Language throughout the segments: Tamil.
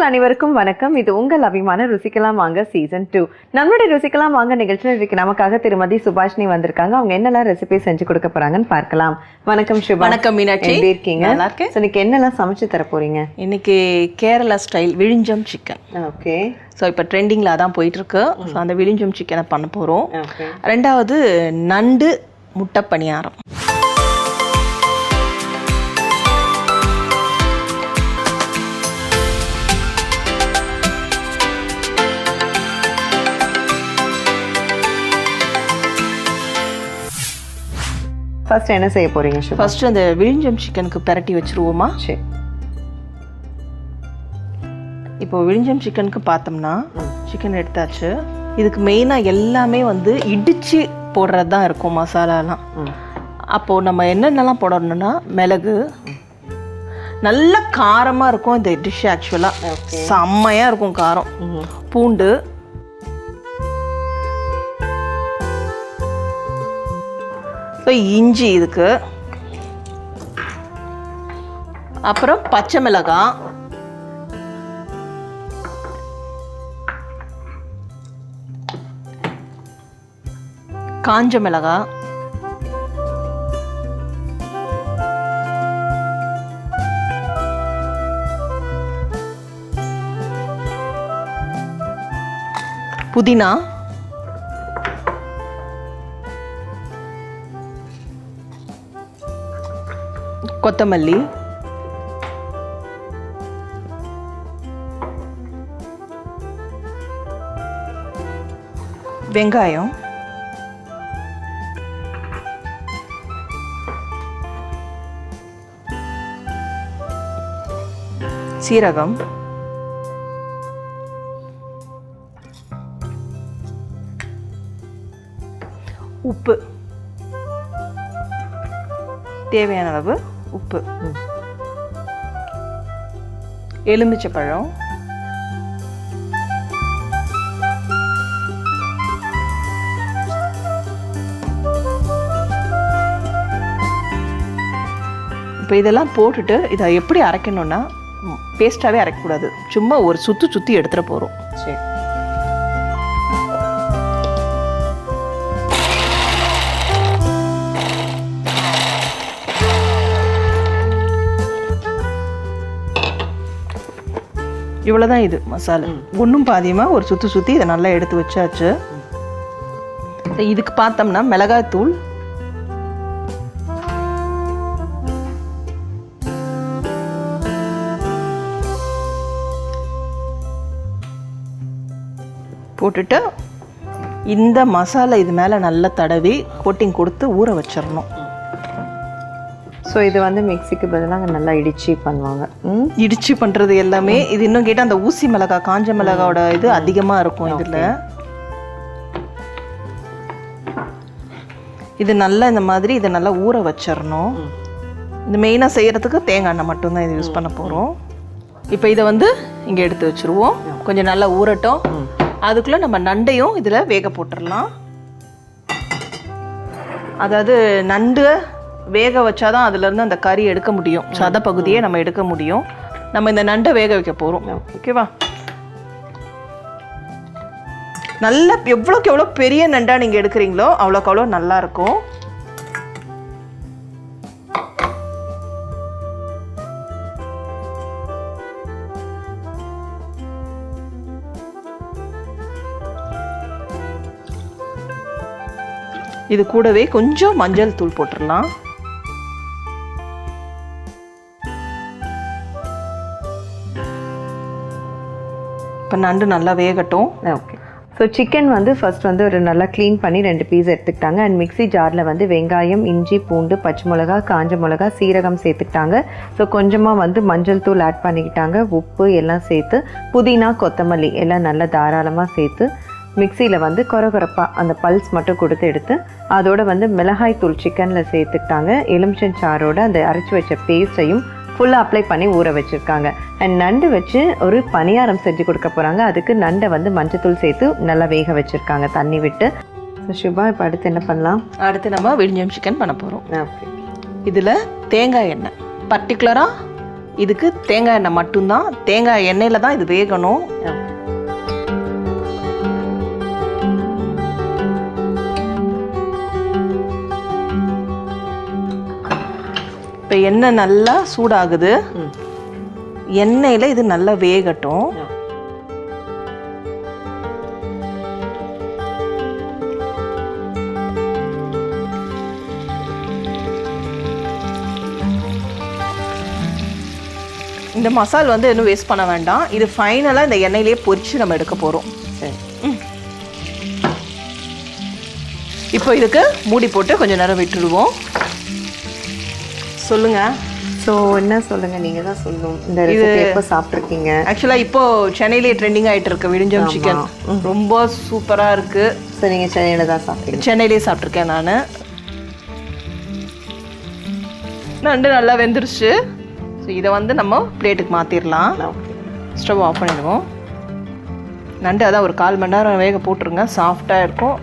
நேர்கள் அனைவருக்கும் வணக்கம். இது உங்கள் அபிமான ருசிக்கலாம் வாங்க சீசன் டூ நம்மளுடைய ருசிக்கலாம் வாங்க நிகழ்ச்சியில் இருக்கு நமக்காக திருமதி சுபாஷினி வந்திருக்காங்க. அவங்க என்னெல்லாம் ரெசிபி செஞ்சு கொடுக்க போறாங்கன்னு பார்க்கலாம். வணக்கம் சுபா. வணக்கம் மீனாட்சி. எப்படி இருக்கீங்க? நல்லா இருக்கேன். So, இன்னைக்கு என்னெல்லாம் சமைச்சு தர போறீங்க? இன்னைக்கு Kerala style Vizhinjam chicken okay. So இப்போ ட்ரெண்டிங்கில் அதான் போயிட்டு இருக்கு ஸோ அந்த விழிஞ்சம் சிக்கனை பண்ண போகிறோம் ரெண்டாவது நண்டு முட்டை பணியாரம். ஃபர்ஸ்ட் என்ன செய்ய போறீங்க சுபா? ஃபர்ஸ்ட் அந்த விழிஞ்சம் சிக்கனுக்கு பிரட்டி வச்சிருவோமா? சரி. இப்போ விழிஞ்சம் சிக்கனுக்கு பார்த்தோம்னா சிக்கன் எடுத்தாச்சு. இதுக்கு மெயினாக எல்லாமே வந்து இடிச்சு போடுறது தான் இருக்கும் மசாலாலாம். அப்போது நம்ம என்னென்னலாம் போடணும்னா மிளகு. நல்ல காரமாக இருக்கும் இந்த டிஷ் ஆக்சுவலாக செம்மையாக இருக்கும் காரம். பூண்டு. ஸோ இஞ்சி இதுக்கு. அப்புறம் பச்சை மிளகாய். காஞ்ச மிளகாய். புதினா. கொத்தமல்லி. வெங்காயம். சீரகம். உப்பு. தேவையான அளவு. உப்பு. எலுமிச்சைப்பழம் இப்போ இதெல்லாம் போட்டுட்டு இதை எப்படி அரைக்கணும்னா பேஸ்ட்டாகவே அரைக்கக்கூடாது. சும்மா ஒரு சுற்றி சுற்றி எடுத்துகிட்டு போகிறோம் சரி. இவ்வளோதான் இது மசாலா. ஒன்றும் பாதியமாக ஒரு சுற்றி சுற்றி இதை நல்லா எடுத்து வச்சாச்சு. இதுக்கு பார்த்தோம்னா மிளகாய்த்தூள் போட்டுட்டு இந்த மசாலா இது மேலே நல்லா தடவி கோட்டிங் கொடுத்து ஊற வச்சிடணும். ஸோ இது வந்து மிக்ஸிக்கு பதிலாக நல்லா இடிச்சு பண்ணுவாங்க. ம்? இடிச்சு பண்ணுறது எல்லாமே இது இன்னும் கேட்டால் அந்த ஊசி மிளகாய் காஞ்ச மிளகாவோட இது அதிகமாக இருக்கும் இதில். இது நல்லா இந்த மாதிரி இதை நல்லா ஊற வச்சிடணும் இது மெயினாக செய்கிறதுக்கு தேங்காய் எண்ணெய் மட்டும்தான் இது யூஸ் பண்ண போகிறோம் இப்போ இதை வந்து இங்கே எடுத்து வச்சுருவோம். கொஞ்சம் நல்லா ஊறட்டும். அதுக்குள்ளே நம்ம நண்டையும் இதில் வேக போட்டுடலாம் அதாவது நண்டு வேக வச்சாதான் அதுலேருந்து அந்த கறி எடுக்க முடியும். சத பகுதியை நம்ம எடுக்க முடியும். நம்ம இந்த நண்டை வேக வைக்க போகிறோம் ஓகேவா நல்ல எவ்வளோக்கு எவ்வளோ பெரிய நண்டா நீங்கள் எடுக்கிறீங்களோ அவ்வளோக்கு அவ்வளோ நல்லா இருக்கும். இது கூடவே கொஞ்சம் மஞ்சள் தூள் போட்டுடலாம். இப்போ நண்டு நல்லா வேகட்டும். ஓகே ஸோ சிக்கன் வந்து ஃபஸ்ட் வந்து ஒரு நல்லா க்ளீன் பண்ணி ரெண்டு பீஸ் எடுத்துக்கிட்டாங்க. அண்ட் மிக்ஸி ஜாரில் வந்து வெங்காயம் இஞ்சி பூண்டு பச்சை மிளகா காஞ்ச மிளகா சீரகம் சேர்த்துக்கிட்டாங்க. ஸோ கொஞ்சமாக வந்து மஞ்சள் தூள் ஆட் பண்ணிக்கிட்டாங்க. உப்பு எல்லாம் சேர்த்து புதினா கொத்தமல்லி எல்லாம் நல்லா தாராளமாக சேர்த்து மிக்சியில் வந்து கொரகொரப்பாக அந்த பல்ஸ் மட்டும் கொடுத்து எடுத்து அதோடு வந்து மிளகாய் தூள் சிக்கனில் சேர்த்துக்கிட்டாங்க. எலுமிச்சம் சாரோட அந்த அரைச்சி வச்ச பேஸ்ட்டையும் ஃபுல்லாக அப்ளை பண்ணி ஊற வச்சுருக்காங்க. அண்ட் நண்டு வச்சு ஒரு பணியாரம் செஞ்சு கொடுக்க போகிறாங்க அதுக்கு நண்டை வந்து மஞ்சத்தூள் சேர்த்து நல்லா வேக வச்சுருக்காங்க. தண்ணி விட்டு. சுபா இப்போ அடுத்து என்ன பண்ணலாம்? அடுத்து நம்ம விழிஞ்சம் சிக்கன் பண்ண போகிறோம் இதில் தேங்காய் எண்ணெய். பர்டிகுலராக இதுக்கு தேங்காய் எண்ணெய் மட்டும்தான். தேங்காய் எண்ணெயில் தான் இது வேகணும். இப்போ எண்ணெய் நல்லா சூடாகுது. எண்ணெயில் இது நல்லா வேகட்டும். இந்த மசால் வந்து இன்னும் வேஸ்ட் பண்ண வேண்டாம். இது ஃபைனலாக இந்த எண்ணெயிலேயே பொரிச்சு நம்ம எடுக்க போகிறோம் சரி. இப்போ இதுக்கு மூடி போட்டு கொஞ்சம் நேரம் விட்டுடுவோம். சொல்லுங்கள் ஸோ என்ன சொல்லுங்க? நீங்க தான் சொல்லணும். இந்த ரெசிபி எப்போ சாப்பிட்ருக்கீங்க ஆக்சுவலாக இப்போ சென்னையிலே ட்ரெண்டிங் ஆயிட்டு இருக்கு விடிஞ்சம் சிக்கன் ரொம்ப சூப்பராக இருக்கு. ஸோ நீங்க சென்னையில தான் சாப்பிட்டீங்க சென்னையிலே சாப்பிட்ருக்கேன் நான். நண்டு நல்லா வெந்துருச்சு. ஸோ இதை வந்து நம்ம பிளேட்டுக்கு மாற்றிடலாம் ஸ்டவ் ஆஃப் பண்ணிடுவோம். நண்டு அதான் ஒரு கால் மணி நேரம் வேக போட்டுருங்க. சாஃப்டாக இருக்கும்.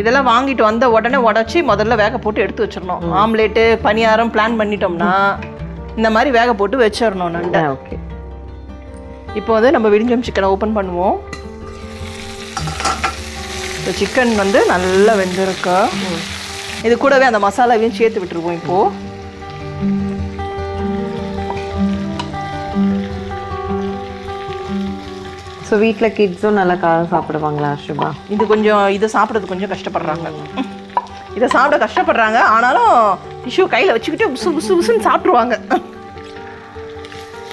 இதெல்லாம் வாங்கிட்டு வந்த உடனே உடச்சி முதல்ல வேக போட்டு எடுத்து வச்சிடணும். ஆம்லேட்டு பணியாரம் பிளான் பண்ணிட்டோம்னா இந்த மாதிரி வேக போட்டு வச்சிடணும் நண்டை. ஓகே. இப்போ வந்து நம்ம விடிஞ்சம் சிக்கனை ஓப்பன் பண்ணுவோம். இந்த சிக்கன் வந்து நல்லா வெந்திருக்கு. இது கூடவே அந்த மசாலாவையும் சேர்த்து விட்டுருவோம் இப்போ. ஸோ வீட்டில் கிட்ஸும் நல்லா காரம் சாப்பிடுவாங்களா சுபா? இது கொஞ்சம் இதை சாப்பிட்றது கொஞ்சம் கஷ்டப்படுறாங்க. இதை சாப்பிட கஷ்டப்படுறாங்க. ஆனாலும் டிஷ்யூ கையில் வச்சுக்கிட்டு புசு புசு புசுன்னு சாப்பிட்ருவாங்க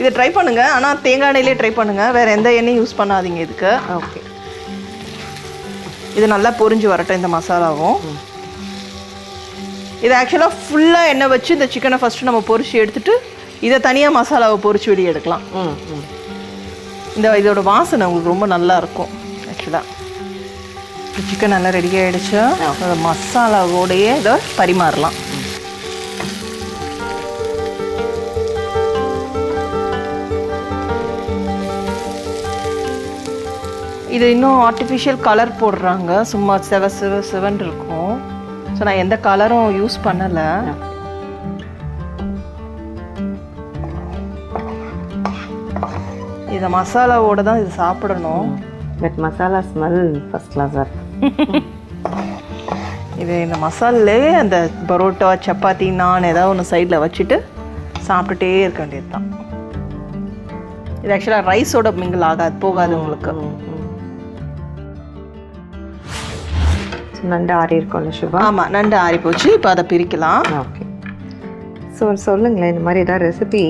இதை ட்ரை பண்ணுங்க. ஆனால் தேங்காய் எண்ணெயிலே ட்ரை பண்ணுங்க. வேற எந்த எண்ணெயும் யூஸ் பண்ணாதீங்க இதுக்கு. ஓகே. இது நல்லா பொரிஞ்சு வரட்டும் இந்த மசாலாவும். இது ஆக்சுவலாக ஃபுல்லாக எண்ணெய் வச்சு இந்த சிக்கனை ஃபஸ்ட்டு நம்ம பொரிச்சு எடுத்துட்டு இதை தனியாக மசாலாவை பொரிச்சு வெளியே எடுக்கலாம். ம் ம். இந்த இதோட வாசனை உங்களுக்கு ரொம்ப நல்லா இருக்கும் ஆக்சுவலாக சிக்கன் நல்லா ரெடி ஆகிடுச்சு அதோட மசாலாவோடையே இதை பரிமாறலாம். இது இன்னும் ஆர்டிஃபிஷியல் கலர் போடுறாங்க. சும்மா செவ செவ செவன் இருக்கும் ஸோ நான் எந்த கலரும் யூஸ் பண்ணலை. இதை மசாலாவோட தான் இது சாப்பிடணும். பட் மசாலா ஸ்மெல் ஃபர்ஸ்ட் கிளாஸாக இது இந்த மசாலே அந்த பரோட்டா சப்பாத்தி நான் ஏதாவது ஒன்று சைடில் வச்சுட்டு சாப்பிட்டுட்டே இருக்க வேண்டியது தான் இது ஆக்சுவலாக ரைஸோட மிங்கிள் ஆகாது போகாது உங்களுக்கு. நண்டு ஆறி இருக்கும்ல சுபா? ஆமாம் நண்டு ஆறி போச்சு இப்போ அதை பிரிக்கலாம். ஓகே ஸோ சொல்லுங்களேன் இந்த மாதிரி ஏதாவது ரெசிபி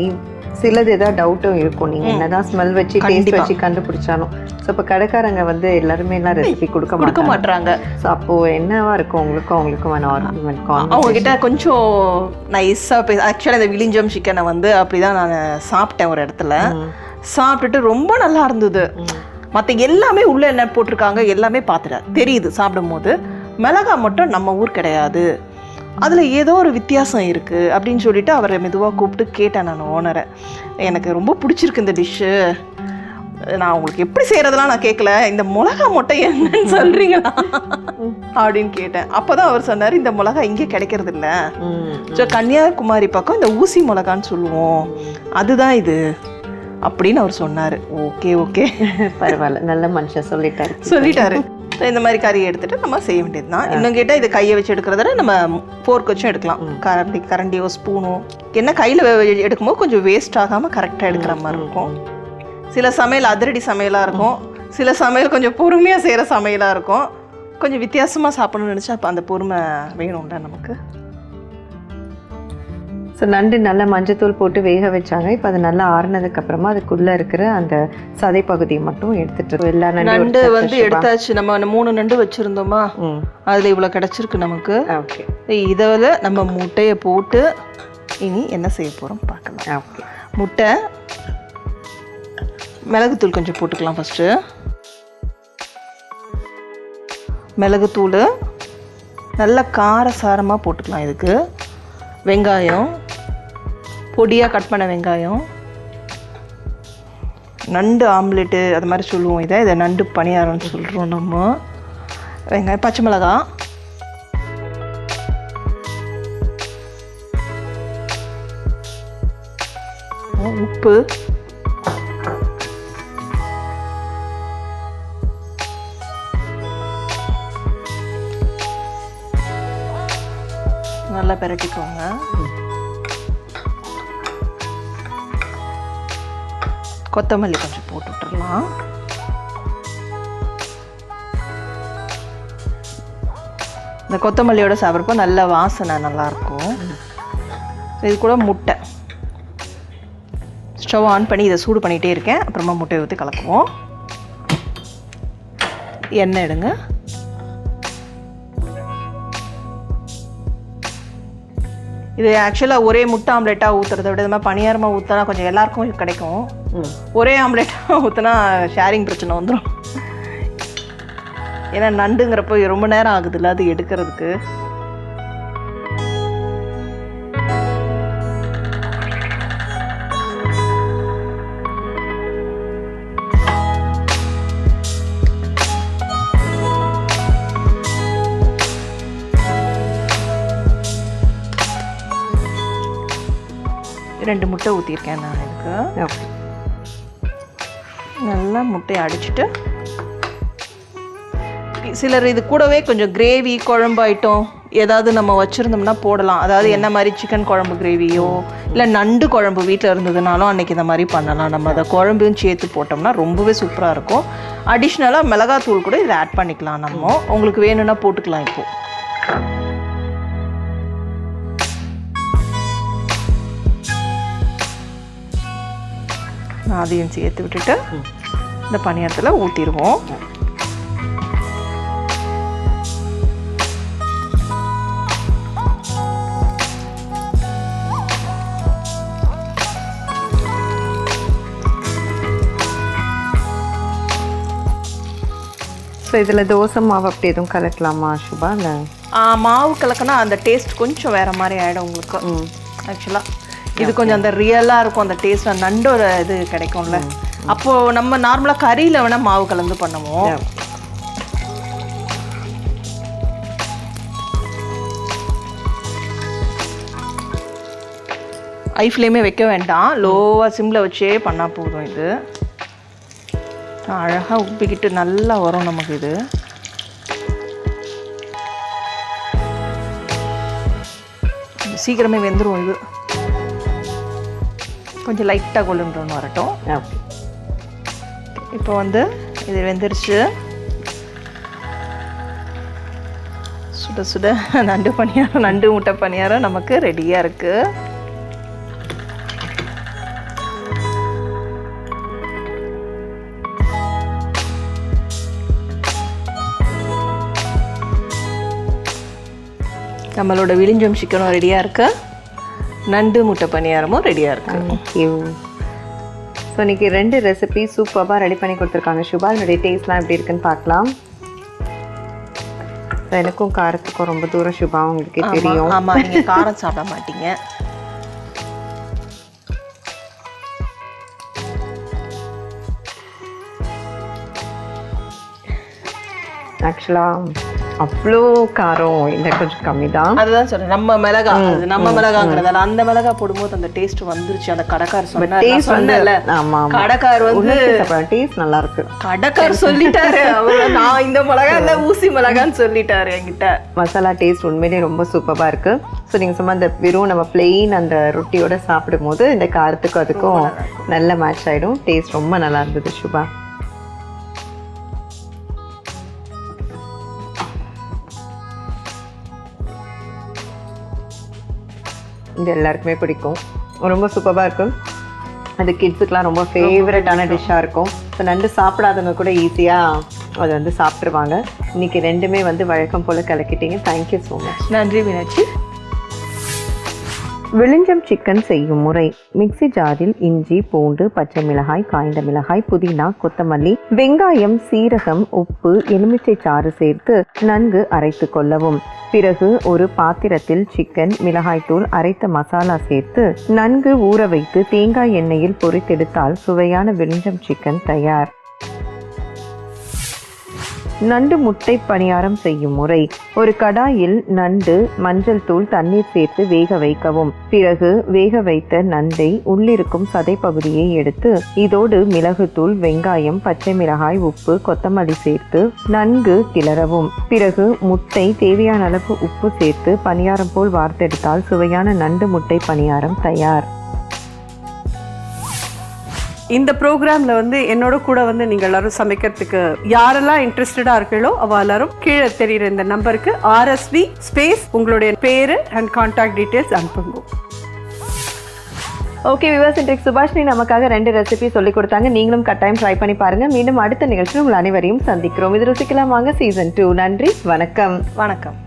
சிலது ஏதாவது டவுட்டும் இருக்கும். நீங்கள் என்னதான் ஸ்மெல் வச்சு டேஸ்ட். வச்சு கண்டுபிடிச்சாலும். ஸோ இப்போ கடைக்காரங்க வந்து எல்லாருமே எல்லாம் ரெசிபி கொடுக்க கொடுக்க மாட்டாங்க. ஸோ அப்போ என்னவா இருக்கும்? உங்களுக்கும் அவங்களுக்கும் ஆர்குமெண்ட் அவங்க கிட்ட கொஞ்சம் நைஸாக பே ஆக்சுவலாக இந்த விழிஞ்சம் சிக்கனை வந்து அப்படி தான் நான் சாப்பிட்டேன் ஒரு இடத்துல. சாப்பிட்டுட்டு ரொம்ப நல்லா இருந்தது. மற்ற எல்லாமே உள்ள என்ன போட்டிருக்காங்க? எல்லாமே பார்த்துட்டேன். தெரியுது சாப்பிடும்போது. மிளகா மட்டும் நம்ம ஊர் கிடையாது. அதில் ஏதோ ஒரு வித்தியாசம் இருக்குது அப்படின்னு சொல்லிட்டு அவரை மெதுவாக கூப்பிட்டு கேட்டேன் நான் ஓனரை. எனக்கு ரொம்ப பிடிச்சிருக்கு இந்த டிஷ்ஷு நான் உங்களுக்கு எப்படி செய்கிறதெல்லாம் நான் கேட்கல இந்த மிளகா மட்டும் என்னன்னு சொல்கிறீங்களா அப்படின்னு கேட்டேன். அப்போ தான் அவர் சொன்னார் இந்த மிளகா இங்கே கிடைக்கிறது இல்ல ஸோ கன்னியாகுமரி பக்கம் இந்த ஊசி மிளகான்னு சொல்லுவோம். அதுதான் இது. அப்படின்னு அவர் சொன்னார். Okay okay. பரவாயில்ல. நல்ல மனுஷன் சொல்லிட்டாரு. சொல்லிட்டாரு. இந்த மாதிரி கறியை எடுத்துட்டு நம்ம செய்ய வேண்டியது தான். இன்னும் கேட்டால் இது கையை வச்சு எடுக்கிறத நம்ம ஃபோர்க் வச்சும் எடுக்கலாம். கரண்டி கரண்டியோ ஸ்பூனோ என்ன கையில் எடுக்கும்போது கொஞ்சம் வேஸ்ட் ஆகாமல் கரெக்டாக எடுக்கிற மாதிரி இருக்கும். சில சமையல் அதிரடி சமையலாக இருக்கும். சில சமையல் கொஞ்சம் பொறுமையாக செய்கிற சமையலாக இருக்கும். கொஞ்சம் வித்தியாசமாக சாப்பிடணும்னு நினச்சா அப்போ அந்த பொறுமை வேணும்ல நமக்கு. ஸோ நண்டு நல்லா மஞ்சத்தூள் போட்டு வேக வச்சாங்க. இப்போ அது நல்லா ஆறுனதுக்கு அப்புறமா அதுக்குள்ள இருக்கிற அந்த சதை பகுதியை மட்டும் எடுத்துட்டு எல்லா நண்டு வந்து எடுத்தாச்சு. நம்ம மூணு நண்டு வச்சுருந்தோமா? அதில் இவ்வளோ கிடச்சிருக்கு நமக்கு. ஓகே. இதில் நம்ம முட்டையை போட்டு இனி என்ன செய்ய போகிறோம் பார்க்கலாம். ஓகே. முட்டை மிளகுத்தூள் கொஞ்சம் போட்டுக்கலாம் ஃபஸ்ட்டு மிளகுத்தூள் நல்ல காரசாரமாக போட்டுக்கலாம் இதுக்கு. வெங்காயம் பொடியாக கட் பண்ண வெங்காயம். நண்டு ஆம்லெட்டு அது மாதிரி சொல்லுவோம் இதை. இதை நண்டு பணியாரம்னு சொல்கிறோம் நம்ம. வெங்காயம் பச்சை மிளகாய் உப்பு. நல்லா பெரட்டிக்கோங்க. கொத்தமல்லி கொஞ்சம் போட்டு விட்டுடலாம் இந்த கொத்தமல்லியோட சாப்பிட்றப்போ நல்ல வாசனை நல்லாயிருக்கும். இது கூட முட்டை. ஸ்டவ் ஆன் பண்ணி இதை சூடு பண்ணிகிட்டே இருக்கேன். அப்புறமா முட்டையை ஊற்றி கலக்குவோம். எண்ணெய் எடுங்க. இது ஆக்சுவலாக ஒரே முட்டை ஆம்லெட்டாக ஊற்றுறத விட இது மாதிரி பணியாரமாக ஊற்றினா கொஞ்சம் எல்லாருக்கும் கிடைக்கும். ஒரே ஆம்லெட்டாக ஊற்றினா ஷேரிங் பிரச்சனை வந்துடும் ஏன்னா நண்டுங்கிறப்போ ரொம்ப நேரம் ஆகுதுல்ல அது எடுக்கிறதுக்கு. ரெண்டு முட்டை ஊற்றிருக்கேன் நான் இதுக்கு ஓகே. நல்லா முட்டையை அடிச்சுட்டு சிலர் இது கூடவே கொஞ்சம் கிரேவி குழம்பு ஐட்டம் ஏதாவது நம்ம வச்சுருந்தோம்னா போடலாம். அதாவது என்ன மாதிரி சிக்கன் குழம்பு கிரேவியோ இல்லை நண்டு குழம்பு வீட்டில் இருந்ததுனாலும் அன்றைக்கி இந்த மாதிரி பண்ணலாம். நம்ம அதை குழம்பையும் சேர்த்து போட்டோம்னா ரொம்பவே சூப்பராக இருக்கும். அடிஷ்னலாக மிளகாத்தூள் கூட இதை ஆட் பண்ணிக்கலாம் நம்ம. உங்களுக்கு வேணும்னா போட்டுக்கலாம் இப்போது அதையும் சேர்த்து விட்டுட்டு இந்த பணியாரத்தில் ஊற்றிடுவோம் ஸோ இதில் தோசை மாவு அப்படி எதுவும் கலக்கலாமா சுபா? மாவு கலக்கினா அந்த டேஸ்ட் கொஞ்சம் வேற மாதிரி ஆகிடும் உங்களுக்கு. ஆக்சுவலாக இது கொஞ்சம் அந்த ரியலாக இருக்கும் அந்த டேஸ்ட் நண்டோட இது கிடைக்கும்ல. அப்போது நம்ம நார்மலாக கறியில் வேணால் மாவு கலந்து பண்ணுவோம். ஐ ஃப்ளேமே வைக்க வேண்டாம். லோவாக சிம்மில் வச்சே பண்ணால் போதும் இது. அழகாக உப்பிக்கிட்டு நல்லா வரும் நமக்கு இது. சீக்கிரமே வெந்துடும் இது. கொஞ்சம் லைட்டாக கொள்ளுன்றோன்னு வரட்டும். ஓகே இப்போ வந்து இது வெந்துருச்சு. சுட சுட நண்டு பணியாரம் நண்டு முட்டை பணியாரம் நமக்கு ரெடியாக இருக்குது நம்மளோட விழிஞ்சம் சிக்கனும் ரெடியாக இருக்கு. நண்டு முட்டை பணியாரமும் ரெடியாக இருக்கு. தேங்க்யூ ஸோ இன்னைக்கு ரெண்டு ரெசிபி சூப்பராக ரெடி பண்ணி கொடுத்துருக்காங்க. சுபா என்னுடைய டேஸ்ட்லாம் எப்படி இருக்குன்னு பார்க்கலாம். எனக்கும் காரத்துக்கும் ரொம்ப தூரம் சுபா உங்களுக்கே தெரியும். ஆமா நீங்க காரம் சாப்பிட மாட்டீங்க. ஆக்சுவலாக அவ்வளோ காரம் இல்லை கொஞ்சம் கம்மி தான் அதுதான் சொல்றேன். நம்ம மிளகா அது நம்ம மிளகாங்கிறதால அந்த மிளகா போடும்போது அந்த டேஸ்ட் வந்துருச்சு. அந்த கடைக்கார் டேஸ்ட் சொன்னல ஆமாம் ஆமாம் கடைக்கார் வந்து டேஸ்ட் நல்லா இருக்கு. கடைக்கார் சொல்லிட்டாரு. அவரு நான் இந்த மிளகா இல்ல ஊசி மிளகான்னு சொல்லிட்டாரு என்கிட்ட. மசாலா டேஸ்ட் உண்மையிலேயே ரொம்ப சூப்பராக இருக்கு. ஸோ நீங்கள் சும்மா அந்த வெறும் நம்ம பிளெயின் அந்த ரொட்டியோட சாப்பிடும்போது இந்த காரத்துக்கும் அதுக்கும் நல்ல மேட்ச் ஆயிடும். டேஸ்ட் ரொம்ப நல்லா இருந்தது சுபா. இது எல்லாருக்குமே பிடிக்கும். ரொம்ப சூப்பராக இருக்கும். அது கிட்ஸுக்கெலாம் ரொம்ப ஃபேவரட்டான டிஷ்ஷாக இருக்கும். ஸோ நண்டு சாப்பிடாதவங்க கூட ஈஸியாக அதை வந்து சாப்பிட்ருவாங்க இன்னைக்கு ரெண்டுமே வந்து வழக்கம் போல் கலக்கிட்டீங்க. தேங்க்யூ ஸோ மச் நன்றி மீனாட்சி. விளிஞ்சம் சிக்கன் செய்யும் முறை. மிக்ஸி ஜாரில் இஞ்சி பூண்டு பச்சை மிளகாய் காய்ந்த மிளகாய் புதினா கொத்தமல்லி வெங்காயம் சீரகம் உப்பு எலுமிச்சை சாறு சேர்த்து நன்கு அரைத்து கொள்ளவும். பிறகு ஒரு பாத்திரத்தில் சிக்கன் மிளகாய்த்தூள் அரைத்த மசாலா சேர்த்து நன்கு ஊற வைத்து தேங்காய் எண்ணெயில் பொரித்தெடுத்தால் சுவையான விளிஞ்சம் சிக்கன் தயார். நண்டு முட்டை பணியாரம் செய்யும் முறை. ஒரு கடாயில் நண்டு மஞ்சள் தூள் தண்ணீர் சேர்த்து வேக வைக்கவும். பிறகு வேக வைத்த நண்டை உள்ளிருக்கும் சதை பகுதியை எடுத்து இதோடு மிளகுத்தூள் வெங்காயம் பச்சை மிளகாய் உப்பு கொத்தமல்லி சேர்த்து நன்கு கிளறவும். பிறகு முட்டை தேவையான அளவு உப்பு சேர்த்து பணியாரம் போல் வார்த்தெடுத்தால் சுவையான நண்டு முட்டை பணியாரம் தயார். இந்த ப்ரோக்ராமில் வந்து என்னோட கூட வந்து நீங்கள் எல்லாரும் சமைக்கிறதுக்கு யாரெல்லாம் இன்ட்ரெஸ்டடாக இருக்கீங்களோ அவ எல்லாரும் கீழே தெரியுற இந்த நம்பருக்கு ஆர்எஸ்வி ஸ்பேஸ் உங்களுடைய பேர் அண்ட் கான்டாக்ட் டீட்டெயில்ஸ் அனுப்புங்க. ஓகே விவாஸ் இன்றைக்கு சுபாஷினி நமக்காக ரெண்டு ரெசிபி சொல்லி கொடுத்தாங்க. நீங்களும் கட்டாயம் ட்ரை பண்ணி பாருங்க. மீண்டும் அடுத்த நிகழ்ச்சியில் உங்கள் அனைவரையும் சந்திக்கிறோம். இது ருசிக்கலாம் வாங்க. சீசன் டூ நன்றி. வணக்கம். வணக்கம்.